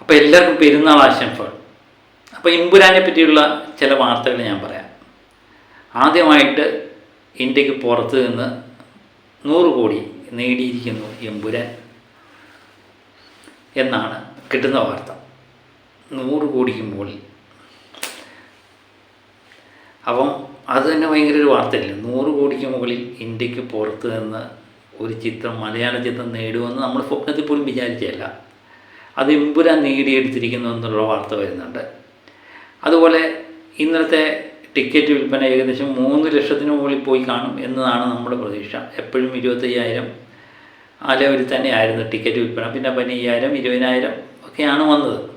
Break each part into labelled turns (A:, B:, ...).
A: അപ്പോൾ എല്ലാവർക്കും പെരുന്നാൾ ആശംസകൾ. അപ്പോൾ ഇമ്പുരാനെ പറ്റിയുള്ള ചില വാർത്തകൾ ഞാൻ പറയാം. ആദ്യമായിട്ട് ഇന്ത്യയ്ക്ക് പുറത്ത് നിന്ന് നൂറ് കോടി നേടിയിരിക്കുന്നു എമ്പുരാൻ എന്നാണ് കിട്ടുന്ന വാർത്ത. നൂറ് കോടിക്ക് മുകളിൽ. അപ്പം അത് തന്നെ ഭയങ്കര ഒരു വാർത്തയല്ലേ? നൂറ് കോടിക്ക് മുകളിൽ ഇന്ത്യയ്ക്ക് പുറത്ത് നിന്ന് ഒരു ചിത്രം മലയാള ചിത്രം നേടുമെന്ന് നമ്മൾ സ്വപ്നത്തിൽ പോലും വിചാരിച്ചതല്ല. അത് എമ്പുരാൻ നേടിയെടുത്തിരിക്കുന്നു എന്നുള്ള വാർത്ത വരുന്നുണ്ട്. അതുപോലെ ഇന്നത്തെ ടിക്കറ്റ് വിൽപ്പന ഏകദേശം മൂന്ന് ലക്ഷത്തിന് മുകളിൽ പോയി കാണും എന്നതാണ് നമ്മുടെ പ്രതീക്ഷ. എപ്പോഴും ഇരുപത്തയ്യായിരം ആ ലെവലിൽ തന്നെയായിരുന്നു ടിക്കറ്റ് വിൽപ്പന. പിന്നെ പതിനയ്യായിരം ഇരുപതിനായിരം ഒക്കെയാണ് വന്നത്.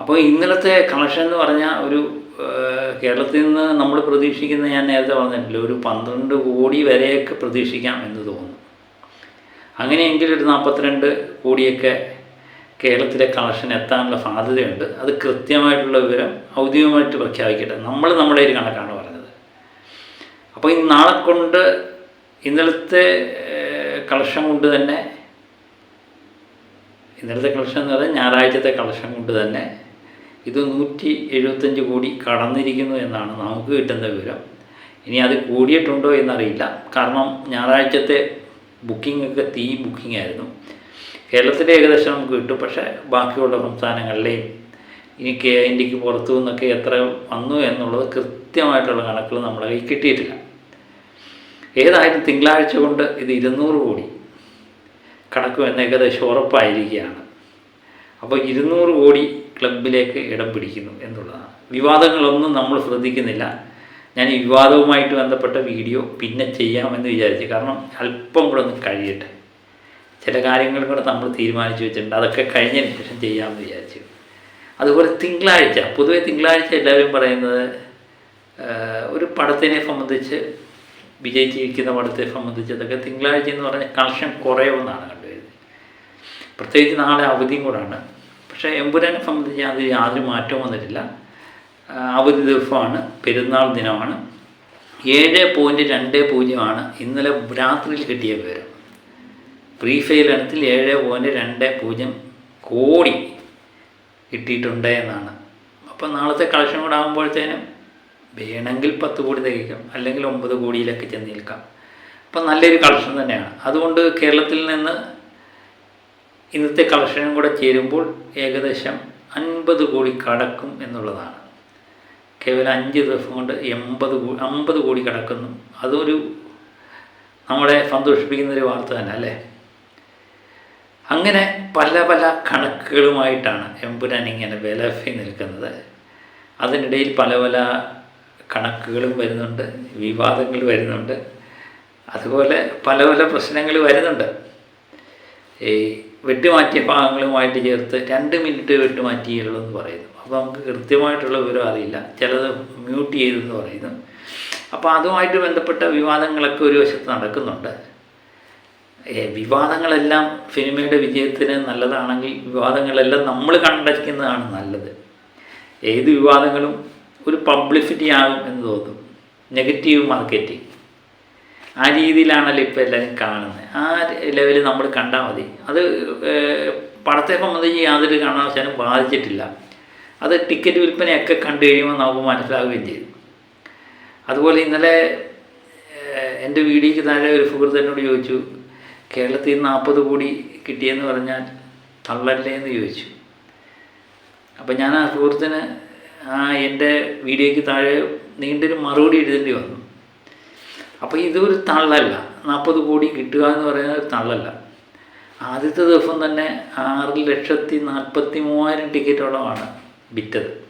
A: അപ്പോൾ ഇന്നലത്തെ കളക്ഷൻ എന്ന് പറഞ്ഞാൽ ഒരു കേരളത്തിൽ നിന്ന് നമ്മൾ പ്രതീക്ഷിക്കുന്ന ഞാൻ നേരത്തെ പറഞ്ഞിട്ടില്ല ഒരു പന്ത്രണ്ട് കോടി വരെയൊക്കെ പ്രതീക്ഷിക്കാം എന്ന് തോന്നുന്നു. അങ്ങനെയെങ്കിൽ ഒരു നാൽപ്പത്തിരണ്ട് കോടിയൊക്കെ കേരളത്തിലെ കളക്ഷൻ എത്താനുള്ള സാധ്യതയുണ്ട്. അത് കൃത്യമായിട്ടുള്ള വിവരം ഔദ്യോഗികമായിട്ട് പ്രഖ്യാപിക്കട്ടെ. നമ്മൾ നമ്മുടെ ഒരു കണക്കാണ് പറഞ്ഞത്. അപ്പോൾ ഈ നാളെ കൊണ്ട് ഇന്നലത്തെ കളക്ഷൻ കൊണ്ട് തന്നെ ഇന്നലത്തെ കളക്ഷൻ എന്ന് പറഞ്ഞാൽ ഞായറാഴ്ചത്തെ കളക്ഷൻ കൊണ്ട് തന്നെ ഇത് നൂറ്റി എഴുപത്തഞ്ച് കോടി കടന്നിരിക്കുന്നു എന്നാണ് നമുക്ക് കിട്ടുന്ന വിവരം. ഇനി അത് കൂടിയിട്ടുണ്ടോ എന്നറിയില്ല. കാരണം ഞായറാഴ്ചത്തെ ബുക്കിംഗ് ഒക്കെ തീ ബുക്കിംഗ് ആയിരുന്നു. കേരളത്തിലെ ഏകദേശം നമുക്ക് കിട്ടും പക്ഷേ ബാക്കിയുള്ള സംസ്ഥാനങ്ങളിലെയും ഇനി കേ ഇന്ത്യയ്ക്ക് പുറത്തു നിന്നൊക്കെ എത്ര വന്നു എന്നുള്ളത് കൃത്യമായിട്ടുള്ള കണക്കുകൾ നമ്മളെ കയ്യിൽ കിട്ടിയിട്ടില്ല. ഏതായാലും തിങ്കളാഴ്ച കൊണ്ട് ഇത് ഇരുന്നൂറ് കോടി കണക്ക് എന്ന ഏകദേശം ഉറപ്പായിരിക്കുകയാണ്. അപ്പോൾ ഇരുന്നൂറ് കോടി ക്ലബിലേക്ക് ഇടം പിടിക്കുന്നു എന്നുള്ളതാണ്. വിവാദങ്ങളൊന്നും നമ്മൾ ശ്രദ്ധിക്കുന്നില്ല. ഞാൻ ഈ വിവാദവുമായിട്ട് ബന്ധപ്പെട്ട വീഡിയോ പിന്നെ ചെയ്യാമെന്ന് വിചാരിച്ചു. കാരണം അല്പം കൂടെ ഒന്ന് കഴിയട്ടെ. ചില കാര്യങ്ങൾ കൂടെ നമ്മൾ തീരുമാനിച്ചു വെച്ചിട്ടുണ്ട്. അതൊക്കെ കഴിഞ്ഞതിന് ശേഷം ചെയ്യാമെന്ന് വിചാരിച്ചു. അതുപോലെ തിങ്കളാഴ്ച പൊതുവെ തിങ്കളാഴ്ച എല്ലാവരും പറയുന്നത് ഒരു പടത്തിനെ സംബന്ധിച്ച് വിജയിച്ചിരിക്കുന്ന പടത്തെ സംബന്ധിച്ച് അതൊക്കെ തിങ്കളാഴ്ച എന്ന് പറഞ്ഞാൽ കളക്ഷൻ കുറയുമെന്നാണ് കണ്ടുവരുന്നത്. പ്രത്യേകിച്ച് നാളെ അവധിയും കൂടാണ്. പക്ഷേ എമ്പുരാനെ സംബന്ധിച്ച് അത് യാതൊരു മാറ്റവും വന്നിട്ടില്ല. അവധി ദിവസമാണ് പെരുന്നാൾ ദിനമാണ്. ഏഴ് പോയിന്റ് രണ്ട് പൂജ്യമാണ് ഇന്നലെ രാത്രിയിൽ കിട്ടിയ വിവരം. പ്രീ ഫെയിൽ ഇനത്തിൽ ഏഴ് പോയിന്റ് രണ്ട് പൂജ്യം കോടി കിട്ടിയിട്ടുണ്ട് എന്നാണ്. അപ്പോൾ നാളത്തെ കളക്ഷൻ കൂടെ ആകുമ്പോഴത്തേനും വേണമെങ്കിൽ പത്ത് കോടി തികയ്ക്കാം അല്ലെങ്കിൽ ഒമ്പത് കോടിയിലൊക്കെ ചെന്ന് നിൽക്കാം. അപ്പം നല്ലൊരു കളക്ഷൻ തന്നെയാണ്. അതുകൊണ്ട് കേരളത്തിൽ നിന്ന് ഇന്നത്തെ കളക്ഷനും കൂടെ ചേരുമ്പോൾ ഏകദേശം അൻപത് കോടി കടക്കും എന്നുള്ളതാണ്. കേവലം അഞ്ച് ദിവസം കൊണ്ട് എൺപത് കോടി അമ്പത് കോടി കടക്കുന്നു. അതൊരു നമ്മളെ സന്തോഷിപ്പിക്കുന്നൊരു വാർത്ത തന്നെ അല്ലേ? അങ്ങനെ പല പല കണക്കുകളുമായിട്ടാണ് എമ്പുരാൻ ഇങ്ങനെ വിലഫി നിൽക്കുന്നത്. അതിനിടയിൽ പല പല കണക്കുകളും വരുന്നുണ്ട് വിവാദങ്ങൾ വരുന്നുണ്ട് അതുപോലെ പല പല പ്രശ്നങ്ങൾ വരുന്നുണ്ട്. ഈ വെട്ടുമാറ്റിയ ഭാഗങ്ങളുമായിട്ട് ചേർത്ത് രണ്ട് മിനിറ്റ് വെട്ടുമാറ്റിയുള്ളൂ എന്ന് പറയുന്നു. അപ്പോൾ നമുക്ക് കൃത്യമായിട്ടുള്ള വിവരം അറിയില്ല. ചിലത് മ്യൂട്ട് ചെയ്തെന്ന് പറയുന്നു. അപ്പോൾ അതുമായിട്ട് ബന്ധപ്പെട്ട വിവാദങ്ങളൊക്കെ ഒരു വശത്ത് നടക്കുന്നുണ്ട്. വിവാദങ്ങളെല്ലാം സിനിമയുടെ വിജയത്തിന് നല്ലതാണെങ്കിൽ വിവാദങ്ങളെല്ലാം നമ്മൾ കണ്ടിരിക്കുന്നതാണ് നല്ലത്. ഏത് വിവാദങ്ങളും ഒരു പബ്ലിസിറ്റി ആകും എന്ന് തോന്നും. നെഗറ്റീവ് മാർക്കറ്റിംഗ് ആ രീതിയിലാണല്ലോ ഇപ്പോൾ എല്ലാവരും കാണുന്നത്. ആ ലെവലിൽ നമ്മൾ കണ്ടാൽ മതി. അത് പടത്തെ സംബന്ധിച്ച് യാതൊരു കാരണവശാലും ബാധിച്ചിട്ടില്ല. അത് ടിക്കറ്റ് വിൽപ്പനയൊക്കെ കണ്ടു കഴിയുമ്പോൾ നമുക്ക് മനസ്സിലാവുകയും ചെയ്തു അതുപോലെ ഇന്നലെ എന്റെ വീഡിയോയ്ക്ക് താഴെ ഒരു സുഹൃത്ത് എന്നോട് ചോദിച്ചു കേരളത്തിൽ നാൽപ്പത് കോടി കിട്ടിയെന്ന് പറഞ്ഞാൽ തള്ളല്ലേ എന്ന് ചോദിച്ചു. അപ്പം ഞാൻ ആ സുഹൃത്തിന് ആ എന്റെ വീഡിയോയ്ക്ക് താഴെ നീണ്ടൊരു മറുപടി എഴുതേണ്ടി വന്നു. അപ്പോൾ ഇതൊരു തള്ളല്ല. നാൽപ്പത് കോടി കിട്ടുക എന്ന് പറയുന്നത് ഒരു തള്ളല്ല. ആദ്യത്തെ ദിവസം തന്നെ ആറ് ലക്ഷത്തി നാൽപ്പത്തി മൂവായിരം ടിക്കറ്റോളമാണ് വിറ്റത്.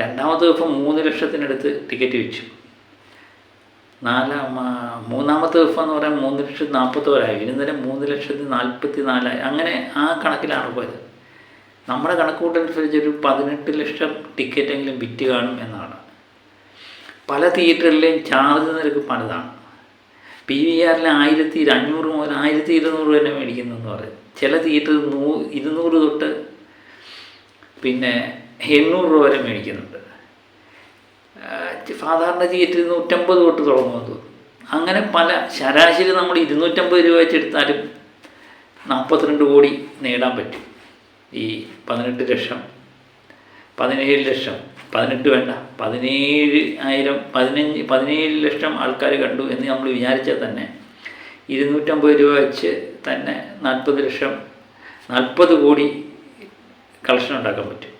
A: രണ്ടാമത്തെ ദിവസം മൂന്ന് ലക്ഷത്തിനടുത്ത് ടിക്കറ്റ് വിറ്റു. നാലാം മൂന്നാമത്തെ ദിവസം എന്ന് പറയാൻ മൂന്ന് ലക്ഷത്തി നാൽപ്പത്തോരായി ഇന്നലെ മൂന്ന് ലക്ഷത്തി നാൽപ്പത്തി നാലായി. അങ്ങനെ ആ കണക്കിലാണ് പോയത്. നമ്മുടെ കണക്കുകൂട്ടനുസരിച്ച് ഒരു പതിനെട്ട് ലക്ഷം ടിക്കറ്റെങ്കിലും വിറ്റ് കാണും എന്നാണ്. പല തിയേറ്ററിലെയും ചാർജ് നിരക്ക് പലതാണ്. പി വി ആറിൽ ആയിരത്തി അഞ്ഞൂറ് മുതൽ ആയിരത്തി ഇരുന്നൂറ് വരെ മേടിക്കുന്നതെന്ന് പറയും ചില തിയേറ്ററിൽ നൂ ഇരുന്നൂറ് തൊട്ട് പിന്നെ എണ്ണൂറ് രൂപ വരെ മേടിക്കുന്നുണ്ട്. സാധാരണ തിയേറ്ററിൽ നൂറ്റമ്പത് തൊട്ട് തുടങ്ങുമെന്ന് അങ്ങനെ പല ശരാശരി നമ്മൾ ഇരുന്നൂറ്റമ്പത് രൂപ വെച്ചെടുത്താലും നാൽപ്പത്തിരണ്ട് കോടി നേടാൻ പറ്റും. ഈ പതിനെട്ട് ലക്ഷം പതിനേഴ് ലക്ഷം പതിനെട്ട് വേണ്ട പതിനേഴ് ആയിരം പതിനഞ്ച് പതിനേഴ് ലക്ഷം ആൾക്കാർ കണ്ടു എന്ന് നമ്മൾ വിചാരിച്ചാൽ തന്നെ ഇരുന്നൂറ്റമ്പത് രൂപ വെച്ച് തന്നെ നാൽപ്പത് ലക്ഷം നാൽപ്പത് കോടി കളക്ഷൻ ഉണ്ടാക്കാൻ പറ്റും.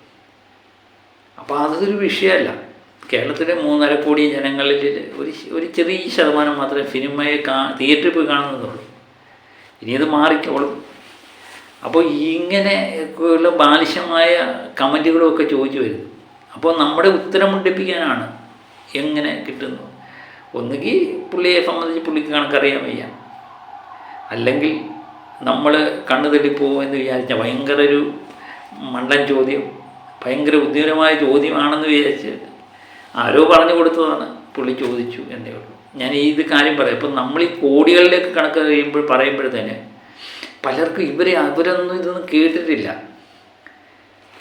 A: അപ്പോൾ അതൊരു വിഷയമല്ല. കേരളത്തിലെ മൂന്നര കോടി ജനങ്ങളിൽ ഒരു ഒരു ചെറിയ ശതമാനം മാത്രമേ സിനിമയെ കാ തിയേറ്ററിൽ പോയി കാണുന്നുള്ളൂ ഇനി അത് മാറിക്കോളും. അപ്പോൾ ഇങ്ങനെ ഉള്ള ബാലിശമായ കമന്റുകളൊക്കെ ചോദിച്ചു വരുന്നു. അപ്പോൾ നമ്മുടെ ഉത്തരം മുണ്ടിപ്പിക്കാനാണ് എങ്ങനെ കിട്ടുന്നു ഒന്നുകിൽ പുള്ളിയെ സംബന്ധിച്ച് പുള്ളിക്ക് കണക്കറിയാൻ വയ്യ. അല്ലെങ്കിൽ നമ്മൾ കണ്ണു തള്ളിപ്പോകും എന്ന് വിചാരിച്ച ഭയങ്കര ഒരു മണ്ടൻ ചോദ്യം ഭയങ്കര ബുദ്ധിപരമായ ചോദ്യമാണെന്ന് വിചാരിച്ച് ആരോ പറഞ്ഞു കൊടുത്തതാണ്. പുള്ളി ചോദിച്ചു എന്നേ ഉള്ളൂ. ഞാൻ ഈ ഇത് കാര്യം പറയാം. ഇപ്പം നമ്മൾ ഈ കോടികളിലേക്ക് കണക്ക് കഴിയുമ്പോൾ തന്നെ പലർക്കും ഇവരെ അവരൊന്നും ഇതൊന്നും കേട്ടിട്ടില്ല.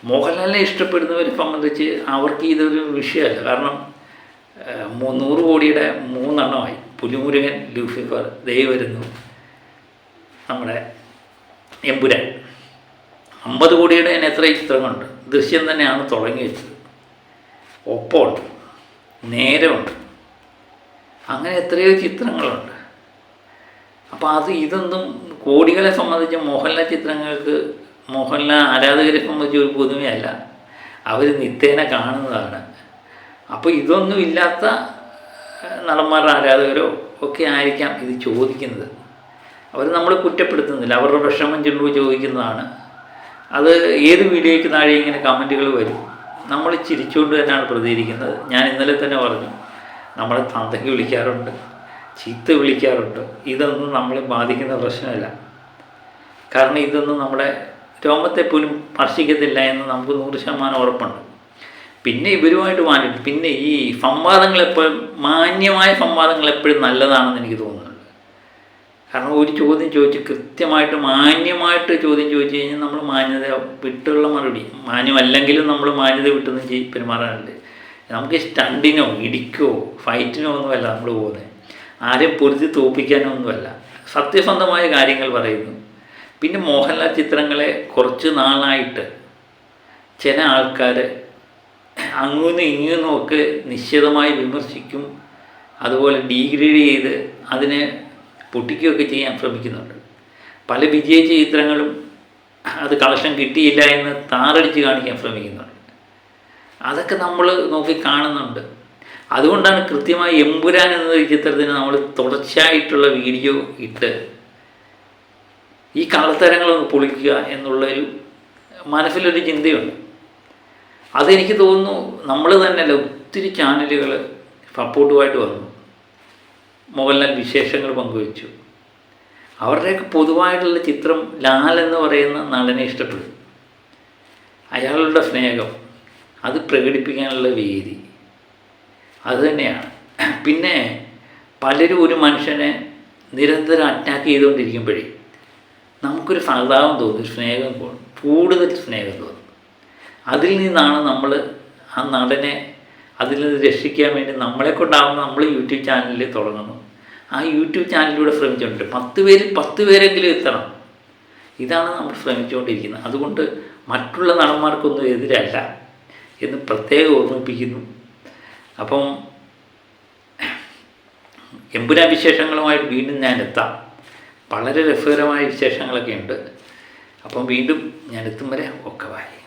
A: മോഹൻലാലിനെ ഇഷ്ടപ്പെടുന്നവരെ സംബന്ധിച്ച് അവർക്ക് ഇതൊരു വിഷയമല്ല. കാരണം മുന്നൂറ് കോടിയുടെ മൂന്നെണ്ണമായി. പുലിമുരുകൻ ലൂസിഫർ ദൈവരുന്നു നമ്മുടെ എമ്പുരാൻ. അമ്പത് കോടിയുടെ തന്നെ എത്ര ചിത്രങ്ങളുണ്ട്? ദൃശ്യം തന്നെയാണ് തുടങ്ങി വെച്ചത്. ഒപ്പമുണ്ട്. നേരമുണ്ട്. അങ്ങനെ എത്രയോ ചിത്രങ്ങളുണ്ട്. അപ്പോൾ അത് ഇതൊന്നും കോടികളെ സംബന്ധിച്ച് മോഹൻലാൽ ചിത്രങ്ങൾക്ക് മോഹൻലാൽ ആരാധകരെ സംബന്ധിച്ച് ഒരു പുതുമയല്ല അവർ നിത്യേന കാണുന്നതാണ്. അപ്പോൾ ഇതൊന്നും ഇല്ലാത്ത നടന്മാരുടെ ആരാധകരോ ഒക്കെ ആയിരിക്കാം ഇത് ചോദിക്കുന്നത്. അവർ നമ്മൾ കുറ്റപ്പെടുത്തുന്നില്ല. അവരുടെ വിഷമം ചെല്ലുമ്പോൾ ചോദിക്കുന്നതാണ്. അത് ഏത് വീഡിയോയ്ക്ക് താഴെ ഇങ്ങനെ കമന്റുകൾ വരും? നമ്മൾ ചിരിച്ചുകൊണ്ട് തന്നെയാണ് പ്രതികരിക്കുന്നത്. ഞാൻ ഇന്നലെ തന്നെ പറഞ്ഞു നമ്മളെ തന്തയ്ക്ക് വിളിക്കാറുണ്ട് ചീത്ത വിളിക്കാറുണ്ട്. ഇതൊന്നും നമ്മളെ ബാധിക്കുന്ന പ്രശ്നമല്ല. കാരണം ഇതൊന്നും നമ്മുടെ രോമത്തെ പോലും സ്പർശിക്കത്തില്ല എന്ന് നമുക്ക് നൂറ് ശതമാനം ഉറപ്പുണ്ട്. പിന്നെ ഇവരുമായിട്ട് മാനിട്ട് പിന്നെ ഈ സംവാദങ്ങൾ എപ്പോഴും മാന്യമായ സംവാദങ്ങൾ എപ്പോഴും നല്ലതാണെന്ന് എനിക്ക് തോന്നുന്നുണ്ട് കാരണം ഒരു ചോദ്യം ചോദിച്ച് കൃത്യമായിട്ട് മാന്യമായിട്ട് ചോദ്യം ചോദിച്ചു കഴിഞ്ഞാൽ നമ്മൾ മാന്യത വിട്ടുള്ള മറുപടി. മാന്യമല്ലെങ്കിലും നമ്മൾ മാന്യത വിട്ടൊന്നും ചെയ് പെരുമാറാറുണ്ട് നമുക്ക് സ്റ്റണ്ടിനോ ഇടിക്കോ ഫൈറ്റിനോ ഒന്നുമല്ല നമ്മൾ പോകുന്നത്. ആരെയും പൊരുതി തോപ്പിക്കാനോ ഒന്നുമല്ല. സത്യസന്ധമായ കാര്യങ്ങൾ പറയുന്നു. പിന്നെ മോഹൻലാൽ ചിത്രങ്ങളെ കുറച്ച് നാളായിട്ട് ചില ആൾക്കാർ അങ്ങുനിന്നും ഇങ്ങൂന്നും ഒക്കെ നിശ്ചിതമായി വിമർശിക്കും. അതുപോലെ ഡീഗ്രേഡ് ചെയ്ത് അതിനെ പൊട്ടിക്കുകയൊക്കെ ചെയ്യാൻ ശ്രമിക്കുന്നുണ്ട്. പല വിജയിച്ച ചിത്രങ്ങളും അത് കളക്ഷൻ കിട്ടിയില്ല എന്ന് താറടിച്ച് കാണിക്കാൻ ശ്രമിക്കുന്നുണ്ട്. അതൊക്കെ നമ്മൾ നോക്കി കാണുന്നുണ്ട്. അതുകൊണ്ടാണ് കൃത്യമായി എമ്പുരാൻ എന്ന ചിത്രത്തിന് നമ്മൾ തുടർച്ചയായിട്ടുള്ള വീഡിയോ ഇട്ട് ഈ കള്ളത്തരങ്ങളൊന്ന് പൊളിക്കുക എന്നുള്ളൊരു മനസ്സിലൊരു ചിന്തയുണ്ട്. അതെനിക്ക് തോന്നുന്നു നമ്മൾ തന്നെയല്ല ഒത്തിരി ചാനലുകൾ സപ്പോർട്ടുമായിട്ട് വന്നു. മോഹൻലാൽ വിശേഷങ്ങൾ പങ്കുവച്ചു. അവരുടെയൊക്കെ പൊതുവായിട്ടുള്ള ചിത്രം ലാൽ എന്ന് പറയുന്ന നടനെ ഇഷ്ടപ്പെടും. അയാളുടെ സ്നേഹം അത് പ്രകടിപ്പിക്കാനുള്ള വേദി അതുതന്നെയാണ് പിന്നെ പലരും ഒരു മനുഷ്യനെ നിരന്തരം അറ്റാക്ക് ചെയ്തുകൊണ്ടിരിക്കുമ്പോഴേ നമുക്കൊരു സഹതാപം തോന്നും സ്നേഹം തോന്നും കൂടുതൽ സ്നേഹം തോന്നും. അതിൽ നിന്നാണ് നമ്മൾ ആ നടനെ അതിൽ നിന്ന് രക്ഷിക്കാൻ വേണ്ടി നമ്മളെ കൊണ്ടാവുന്ന നമ്മൾ യൂട്യൂബ് ചാനലിൽ തുടങ്ങുന്നു. ആ യൂട്യൂബ് ചാനലിലൂടെ ശ്രമിച്ചുകൊണ്ട് പത്ത് പേരിൽ പത്ത് പേരെങ്കിലും എത്തണം. ഇതാണ് നമ്മൾ ശ്രമിച്ചുകൊണ്ടിരിക്കുന്നത്. അതുകൊണ്ട് മറ്റുള്ള നടന്മാർക്കൊന്നും എതിരല്ല എന്ന് പ്രത്യേകം ഓർമ്മിപ്പിക്കുന്നു. അപ്പം എമ്പുരാ വിശേഷങ്ങളുമായിട്ട് വീണ്ടും ഞാൻ എത്താം. വളരെ രസകരമായ വിശേഷങ്ങളൊക്കെ ഉണ്ട്. അപ്പം വീണ്ടും ഞാൻ എത്തും വരെ ഒക്കെ വായി